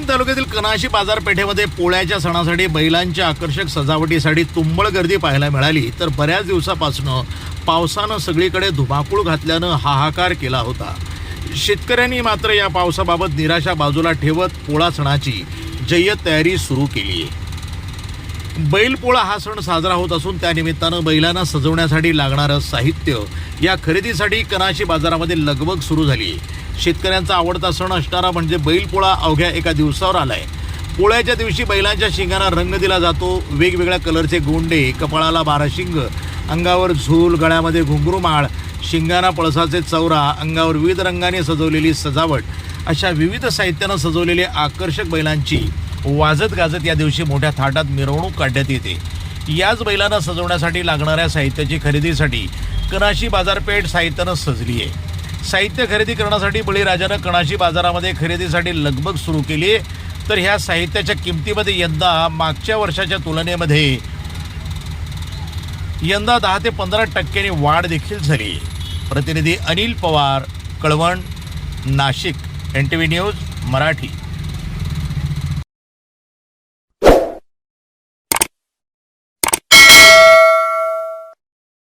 तालुक्यातील कनाशी बाजारपेठेमध्ये पोळ्याच्या सणासाठी बैलांच्या आकर्षक सजावटीसाठी तुंबळ गर्दी पाहायला मिळाली. तर बऱ्याच दिवसापासून पावसानं सगळीकडे धुमाकूळ घातल्यानं हाहाकार केला होता. शेतकऱ्यांनी मात्र या पावसाबाबत निराशा बाजूला ठेवत पोळा सणाची जय्यत तयारी सुरू केली. आहे बैलपोळा हा सण साजरा होत असून त्यानिमित्तानं बैलांना सजवण्यासाठी लागणारं साहित्य या खरेदीसाठी कनाशी बाजारामध्ये लगबग सुरू झाली. आहे शेतकऱ्यांचा आवडता सण असणारा म्हणजे बैलपोळा अवघ्या एका दिवसावर आला आहे पोळ्याच्या दिवशी बैलांच्या शिंगांना रंग दिला जातो. वेगवेगळ्या कलरचे गोंडे कपाळाला बाराशिंग अंगावर झूल गळ्यामध्ये घुंगरूमाळ शिंगांना पळसाचे चौरा अंगावर विविध रंगाने सजवलेली सजावट. अशा विविध साहित्यानं सजवलेले आकर्षक बैलांची वाजत गाजत या दिवशी मोठ्या थाटात मिरवणूक काढण्यात येते. याच बैलांना सजवण्यासाठी लागणाऱ्या साहित्याची खरेदीसाठी कनाशी बाजारपेठ साहित्यानं सजली आहे. साहित्य खरेदी करण्यासाठी बळीराजानं कणाशी बाजारामध्ये खरेदीसाठी लगबग सुरू केली तर ह्या साहित्याच्या किमतीमध्ये यंदा मागच्या वर्षाच्या तुलनेमध्ये यंदा दहा ते पंधरा टक्क्यांनी वाढ देखील झाली. प्रतिनिधी Anil Pawar Kalwan Nashik N T V news Marathi.